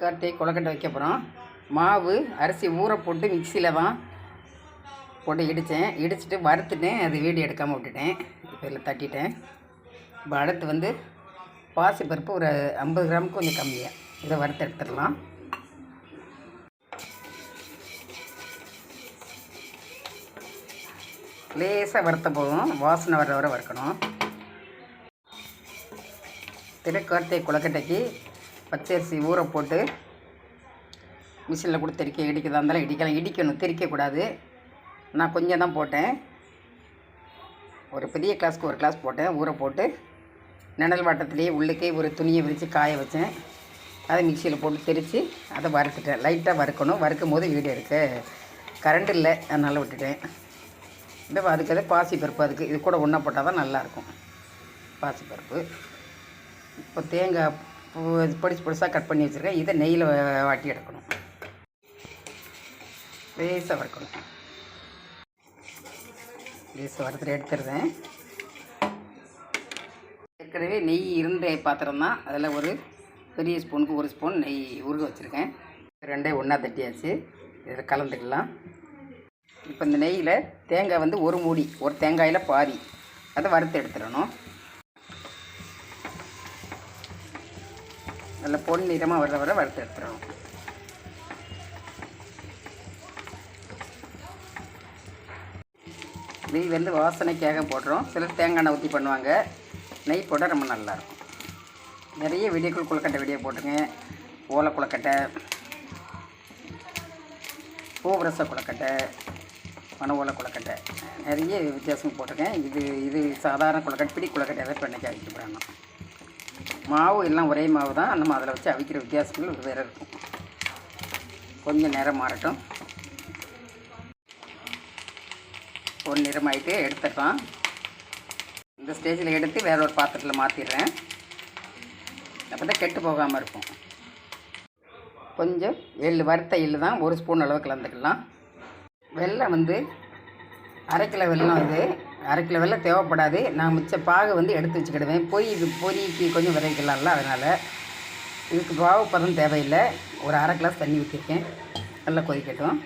கார்த்திகை கொலக்கட்டை வைக்க போகிறோம் மாவு அரிசி ஊற போட்டு மிக்சியில் தான் போட்டு இடித்தேன் இடிச்சிட்டு வறுத்துட்டேன் அது வீடியோ எடுக்காமல் விட்டுட்டேன். இப்போ இதில் தட்டிட்டேன். இப்போ அடுத்து வந்து பாசிப்பருப்பு ஒரு ஐம்பது கிராமுக்கு கொஞ்சம் கம்மியாக இதை வறுத்து எடுத்துடலாம். லேசாக வறுத்த போதும். வாசனை வர வர வறுக்கணும். திருக்கார்த்திகை கொலக்கட்டைக்கு பச்சரிசி ஊற போட்டு மிஷினில் கொடுத்து இடிக்க இடிக்கிறதா இருந்தாலும் இடிக்கலாம். இடிக்கணும் திரிக்கக்கூடாது. நான் கொஞ்சம் தான் போட்டேன். ஒரு பெரிய கிளாஸ்க்கு ஒரு கிளாஸ் போட்டேன். ஊற போட்டு நிழல் வாட்டத்துலேயே உள்ளுக்கே ஒரு துணியை விரித்து காய வச்சேன். அதை மிக்சியில் போட்டு திரித்து அதை வறுத்துட்டேன். லைட்டாக வறுக்கணும். வறுக்கும் போது வீடு இருக்கு. கரண்ட் இல்லை. அதனால் விட்டுட்டேன். இந்த அதுக்கு அது பாசிப்பருப்பு அதுக்கு. இது கூட ஒன்றா போட்டால் தான் நல்லாயிருக்கும் பாசி பருப்பு இப்போ தேங்காய் பொடிசு பொடிசாக கட் பண்ணி வச்சுருக்கேன். இதை நெய்யில் வாட்டி எடுக்கணும். லேசாக வறுக்கணும். லேசாக வறுத்துட்டு எடுத்துருந்தேன் ஏற்கனவே நெய் இருந்த பாத்திரம் தான். அதில் ஒரு பெரிய ஸ்பூனுக்கு ஒரு ஸ்பூன் நெய் உருக வச்சுருக்கேன். ரெண்டே ஒன்றா தட்டியாச்சு. இதில் கலந்துக்கலாம். இப்போ இந்த நெய்யில் தேங்காய் வந்து ஒரு மூடி ஒரு தேங்காயில் பாதி. அதை வறுத்து எடுத்துடணும். நல்லா பொன் நிறமாக வர வர வறுத்து எடுத்துடணும். நெய் வந்து வாசனைக்காக போடுறோம். சிலர் தேங்காய் எண்ணெய் ஊற்றி பண்ணுவாங்க. நெய் போட்டால் ரொம்ப நல்லாயிருக்கும். நிறைய வீடியோக்கள் கொழுக்கட்டை வெடியை போட்டுருங்க ஓலை கொழுக்கட்டை பூவரச கொழுக்கட்டை மன ஓலை கொழுக்கட்டை நிறைய வித்தியாசம் போட்டிருக்கேன். இது இது சாதாரண கொழுக்கட்டை பிடி கொழுக்கட்டை எதை பண்ணைக்கு அவிக்கப்படுறாங்க மாவு எல்லாம் ஒரே மாவு தான். நம்ம அதில் வச்சு அவிக்கிற வித்தியாசங்கள் வேறு இருக்கும். கொஞ்சம் நேரம் மாறட்டும். ஒரு நிறமாயிட்டு எடுத்துடலாம். இந்த ஸ்டேஜில் எடுத்து வேற ஒரு பாத்திரத்தில் மாற்றிடுறேன் அப்போ தான் கெட்டு போகாமல் இருக்கும். கொஞ்சம் எள்ளு வறுத்த எள்ளு தான் ஒரு ஸ்பூன் அளவு கலந்துக்கலாம். வெள்ளம் வந்து அரை கிலோ வெள்ளம் இது. அரை கிலோ வெள்ளம் தேவைப்படாது. நான் மிச்ச பாகு வந்து எடுத்து வச்சுக்கிடுவேன். பொய் இது பொரிக்கு கொஞ்சம் விதைக்கலாம்ல அதனால். இதுக்கு பாவு பதம் தேவையில்லை. ஒரு அரை கிளாஸ் தண்ணி ஊற்றிருக்கேன் நல்லா கொதிக்கட்டும்.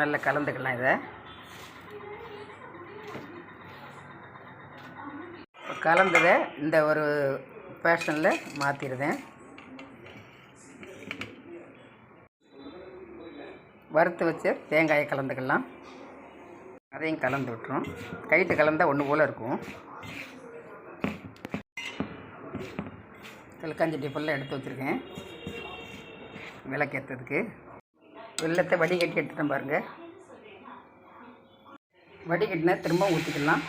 நல்லா கலந்துக்கலாம் இதை. கலந்ததை இந்த ஒரு பேஷனில் மாற்றிடுதேன் வறுத்து வச்சு தேங்காயை கலந்துக்கலாம். அதையும் கலந்து விட்டுரும் கைட்டு கலந்தால் ஒன்று போல் இருக்கும். கல்காஞ்சட்டி ஃபுல்லாக எடுத்து வச்சுருக்கேன். விளக்கேற்றதுக்கு வெள்ளத்தை வடிகட்டி எடுத்துட்டேன் பாருங்கள் வடிகட்டினா திரும்ப ஊற்றிக்கலாம்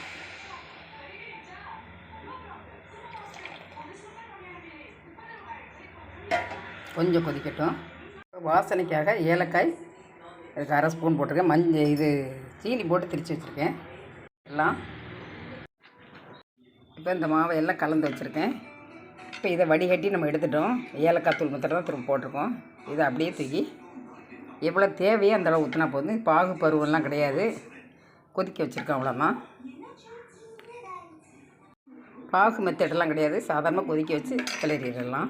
கொஞ்சம் கொதிக்கட்டும். வாசனைக்காக ஏலக்காய் அதுக்கு அரை ஸ்பூன் போட்டிருக்கேன். மஞ்சள் இது சீனி போட்டு திரித்து வச்சுருக்கேன். எல்லாம். இப்போ இந்த மாவை எல்லாம் கலந்து வச்சுருக்கேன். இப்போ இதை வடிகட்டி நம்ம எடுத்துட்டோம். ஏலக்காய் தூள் மாத்திரம் தான் திரும்ப போட்டிருக்கோம். இதை அப்படியே தூக்கி. எவ்வளோ தேவையோ அந்த அளவு ஊற்றினா போதும். பாகு பருவம்லாம் கிடையாது. கொதிக்க வச்சுருக்கோம் அவ்வளோதான். பாகு மெத்தடெல்லாம் கிடையாது. சாதாரணமாக கொதிக்க வச்சு கிளறிடலாம்.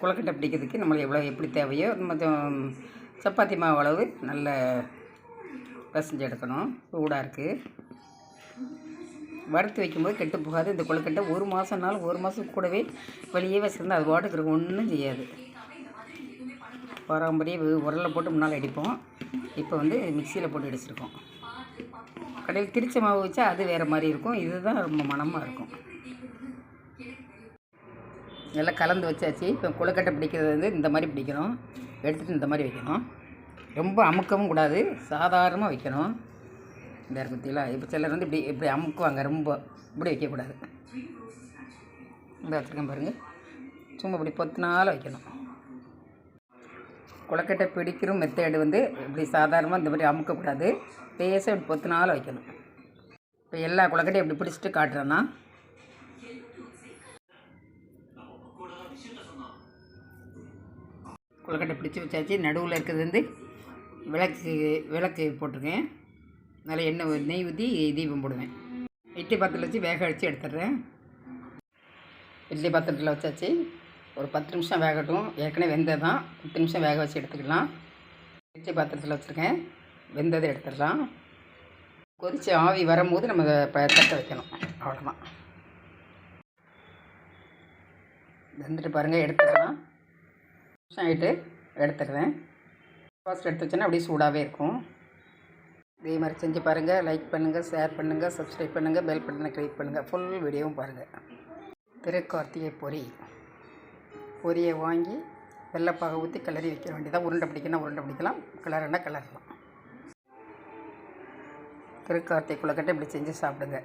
கொழுக்கட்டை பிடிக்கிறதுக்கு நம்மளுக்கு எவ்வளோ எப்படி தேவையோ கொஞ்சம் சப்பாத்தி மாவு அளவு நல்ல பிசைஞ்சு எடுக்கணும். சூடாக இருக்குது வறுத்து வைக்கும்போது கெட்டு போகாது. இந்த கொழுக்கட்டை ஒரு மாதம்னாலும் ஒரு மாதம் கூடவே வெளியே வச்சுருந்தா அது பாட்டுக்கு ஒன்றும் செய்யாது. பாரம்பரிய உரலில் போட்டு முன்னால் அடிப்போம். இப்போ வந்து மிக்சியில் போட்டு அடிச்சிருக்கோம் கடையில் திரிச்ச மாவு வச்சா அது வேறு மாதிரி இருக்கும். இதுதான் ரொம்ப மணமாக இருக்கும். எல்லாம் கலந்து வச்சாச்சு. இப்போ குளக்கட்டை பிடிக்கிறது வந்து இந்த மாதிரி பிடிக்கணும். எடுத்துகிட்டு இந்த மாதிரி வைக்கணும். ரொம்ப அமுக்கவும் கூடாது. சாதாரணமாக வைக்கணும். இந்த இருக்குத்தில இப்போ சிலர் வந்து இப்படி இப்படி அமுக்குவாங்க. ரொம்ப இப்படி வைக்கக்கூடாது இந்த வச்சுருக்கேன் பாருங்கள் சும்மா இப்படி பொத்தினால வைக்கணும். குளக்கட்டை பிடிக்கிற மெத்தேடு வந்து இப்படி சாதாரணமாக இந்த மாதிரி அமுக்கக்கூடாது பேச இப்படி பொத்தினால வைக்கணும். இப்போ எல்லா குளக்கட்டையும் இப்படி பிடிச்சிட்டு காட்டுறேன்னா கொழுக்கட்டை பிடிச்சி வச்சாச்சு. நடுவில் இருக்கிறது வந்து விளக்கு விளக்கு போட்டிருக்கேன். அதில் எண்ணெய் நெய் ஊற்றி தீபம் போடுவேன். இட்லி பாத்திரத்தில் வச்சு வேக அடித்து எடுத்துடுறேன். இட்லி பாத்திரத்தில் வச்சாச்சு. ஒரு பத்து நிமிஷம் வேகட்டும். ஏற்கனவே வெந்தது தான் பத்து நிமிஷம் வேக வச்சு எடுத்துக்கலாம். இட்லி பாத்திரத்தில் வச்சுருக்கேன். வெந்ததை எடுத்துடலாம். கொதித்து ஆவி வரும்போது நம்ம அதை ப தட்ட வைக்கணும். அவ்வளோதான் வெந்துட்டு பாருங்கள் எடுத்துக்கலாம். ஆகிட்டு எடுத்துடுறேன் ஃபர்ஸ்ட் எடுத்து வச்சோன்னா அப்படியே சூடாகவே இருக்கும். இதே மாதிரி செஞ்சு பாருங்கள் லைக் பண்ணுங்கள் ஷேர் பண்ணுங்கள் சப்ஸ்கிரைப் பண்ணுங்கள் பெல் பட்டனை கிளிக் பண்ணுங்கள் ஃபுல் வீடியோவும் பாருங்கள் திருக்கார்த்திகை பொரி. பொரியை வாங்கி வெள்ளைப்பாக ஊற்றி கிளறி வைக்க வேண்டியதாக உருண்டை பிடிக்கணும் உருண்டை பிடிக்கலாம். கிளறுனா கிளறலாம் திருக்கார்த்திகை குளக்கட்டை இப்படி செஞ்சு சாப்பிடுங்க.